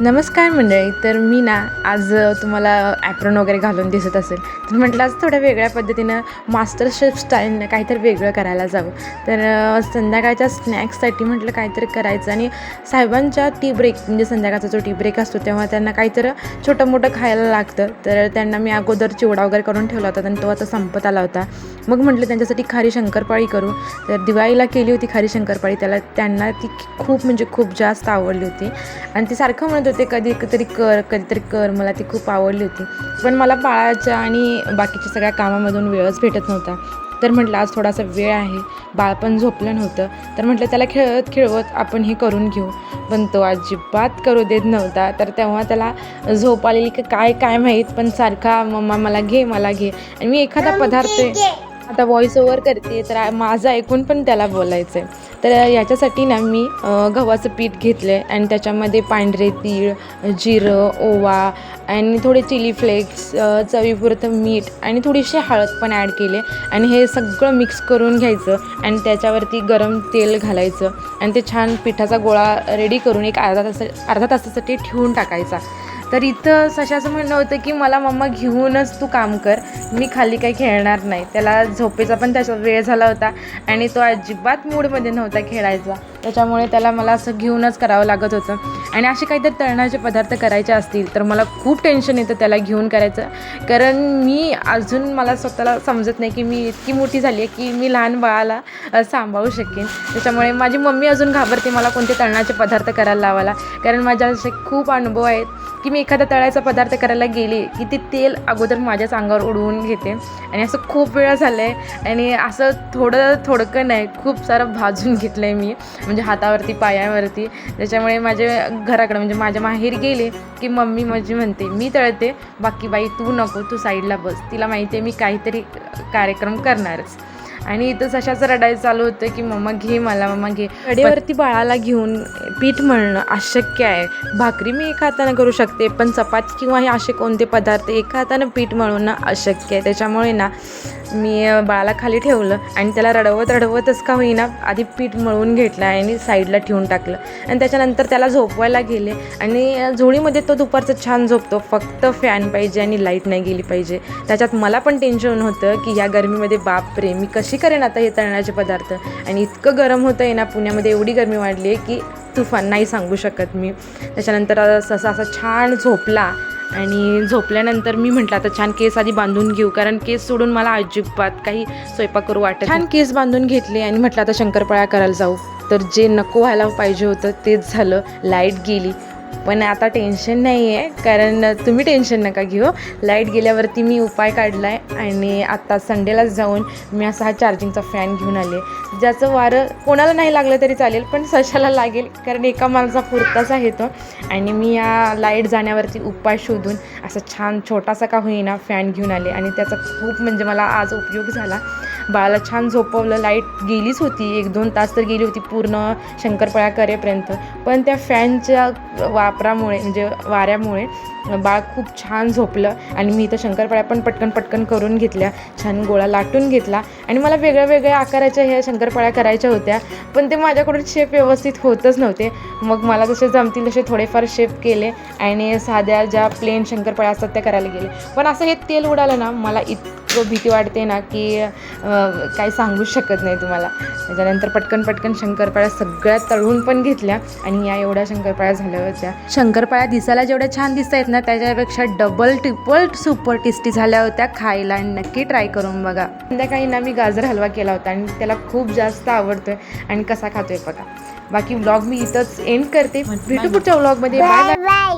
नमस्कार मंडळी तर मी ना आज तुम्हाला ॲप्रॉन वगैरे घालून दिसत असेल. तर म्हटलं आज थोड्या वेगळ्या पद्धतीनं मास्टर शेफ स्टाईलनं काहीतरी वेगळं करायला जावं. तर संध्याकाळच्या स्नॅक्ससाठी म्हटलं काहीतरी करायचं आणि साहेबांच्या टी ब्रेक म्हणजे संध्याकाळचा जो टी ब्रेक असतो तेव्हा त्यांना काहीतरी छोटं मोठं खायला लागतं. तर त्यांना मी अगोदर चिवडा वगैरे करून ठेवला होता आणि तो आता संपत आला होता. मग म्हटलं त्यांच्यासाठी खारी शंकरपाळी करू. तर दिवाळीला केली होती खारी शंकरपाळी. त्याला त्यांना ती खूप म्हणजे खूप जास्त आवडली होती. आणि ते सारखं म्हणत होते कधी तरी कर कधीतरी कर. मला ती खूप आवडली होती. पण मला बाळाच्या आणि बाकीच्या सगळ्या कामामधून वेळच भेटत नव्हता. तर म्हटलं आज थोडासा वेळ आहे. बाळ पण झोपलं नव्हतं. तर म्हटलं त्याला खेळत खेळवत आपण हे करून घेऊ. पण तो अजिबात करू देत नव्हता. तर तेव्हा त्याला झोप आलेली की काय काय माहीत पण सारखा मम्मा मला घे मला घे. आणि मी एखादा पदार्थ आता व्हॉइस ओव्हर करते तर माझं ऐकून पण त्याला बोलायचं आहे तर याच्यासाठी ना मी गव्हाचं पीठ घेतलं आहे आणि त्याच्यामध्ये पांढरे तीळ जिरं ओवा आणि थोडे चिली फ्लेक्स चवीपुरतं मीठ आणि थोडीशी हळद पण ॲड केले आणि हे सगळं मिक्स करून घ्यायचं आणि त्याच्यावरती गरम तेल घालायचं आणि ते छान पिठाचा गोळा रेडी करून एक अर्धा तासा अर्धा तासासाठी ठेवून टाकायचा. तर इथं सशाचं म्हणणं होतं की मला मम्मा घेऊनच तू काम कर. मी खाली काही खेळणार नाही. त्याला झोपेचा पण त्याचा वेळ झाला होता आणि तो अजिबात मूडमध्ये नव्हता खेळायचा. त्याच्यामुळे त्याला मला असं घेऊनच करावं लागत होतं. आणि असे काहीतरी तळणाचे पदार्थ करायचे असतील तर मला खूप टेन्शन येतं त्याला घेऊन करायचं. कारण मी अजून मला स्वतःला समजत नाही की मी इतकी मोठी झाली आहे की मी लहान बाळाला सांभाळू शकेन. त्याच्यामुळे माझी मम्मी अजून घाबरते मला कोणते तळणाचे पदार्थ करायला लावायला. कारण माझ्या असे खूप अनुभव आहेत. की मी एखादा तळायचा पदार्थ करायला गेले की ते तेल अगोदर माझ्याच अंगावर उडवून घेते. आणि असं खूप वेळा झालं आहे आणि असं थोडं थोडकं नाही खूप सारं भाजून घेतलं आहे मी. म्हणजे हातावरती पायावरती. त्याच्यामुळे माझे घराकडं म्हणजे माझ्या माहेर गेले की मम्मी माझी म्हणते मी तळते बाकी बाई तू नको तू साईडला बस. तिला माहिती आहे मी काहीतरी कार्यक्रम करणारच. आणि इथं सशाचं रडायचं चालू होतं की मम्मा घे मला मम्मा घे. कडेवरती बाळाला घेऊन पीठ मळणं अशक्य आहे. भाकरी मी एका हातानं करू शकते पण चपाती किंवा हे असे कोणते पदार्थ एका हातानं पीठ मळवणं अशक्य आहे. त्याच्यामुळे ना मी बाळाला खाली ठेवलं आणि त्याला रडवत रडवतच का होईना आधी पीठ मळवून घेतलं आणि साईडला ठेवून टाकलं. आणि त्याच्यानंतर त्याला झोपवायला गेले आणि झोळीमध्ये तो दुपारचं छान झोपतो. फक्त फॅन पाहिजे आणि लाइट नाही गेली पाहिजे. त्याच्यात मला पण टेन्शन होतं की या गरमीमध्ये बापरे मी कशी करेन आता हे तळण्याचे पदार्थ. आणि इतकं गरम होतं आहे ना पुण्यामध्ये एवढी गरमी वाढली आहे की तुफान नाही सांगू शकत मी. त्याच्यानंतर अ, ससा असा छान झोपला. आणि झोपल्यानंतर मी म्हटलं आता छान केस आधी बांधून घेऊ कारण केस सोडून मला अजिबात काही स्वयंपाक करू वाटत छान केस बांधून घेतले आणि म्हटलं आता शंकरपाळ्या करायला जाऊ. तर जे नको व्हायला पाहिजे होतं तेच झालं. लाइट गेली. पण आता टेन्शन नाही आहे कारण तुम्ही टेन्शन नका घेऊ. लाइट गेल्यावरती मी उपाय काढला आहे आणि आता संडेलाच जाऊन मी असा हा चार्जिंगचा फॅन घेऊन आले ज्याचं वारं कोणाला नाही लागलं तरी चालेल पण सशाला लागेल कारण एका माणसा पुरताच आहे तो. आणि मी या लाइट जाण्यावरती उपाय शोधून असा छान छोटासा का होईना फॅन घेऊन आले आणि त्याचा खूप म्हणजे मला आज उपयोग झाला. बाळाला छान झोपवलं. लाइट गेलीच होती. एक दोन तास तर गेली होती पूर्ण शंकरपाळ्या करेपर्यंत. पण त्या फॅनच्या वापरामुळे म्हणजे वाऱ्यामुळे बाळ खूप छान झोपलं. आणि मी इथं शंकरपाळ्या पण पटकन पटकन करून घेतल्या. छान गोळा लाटून घेतला. आणि मला वेगळ्या वेगळ्या आकाराच्या ह्या शंकरपाळ्या करायच्या होत्या. पण ते माझ्याकडून शेप व्यवस्थित होतच नव्हते. मग मला जसे जमतील तसे थोडेफार शेप केले. आणि साध्या ज्या प्लेन शंकरपाळ्या असतात त्या करायला गेले. पण असं हे तेल उडालं ना मला इतकं भीती वाटते ना की काही सांगूच शकत नाही तुम्हाला. त्याच्यानंतर पटकन पटकन शंकरपाळ्या सगळ्या तळून पण घेतल्या आणि या एवढ्या शंकरपाळ्या झाल्या होत्या शंकरपाळ्या दिसायला जेवढ्या छान दिसत आहेत ना त्याच्यापेक्षा डबल ट्रिपल सुपर टेस्टी झाल्या होत्या खायला. आणि नक्की ट्राय करून बघा. संध्याकाळी ना मी गाजर हलवा केला होता आणि त्याला खूप जास्त आवडतोय आणि कसा खातोय बघा. बाकी व्लॉग मी इथंच एंड करते. भेटू पुढच्या व्लॉगमध्ये बाय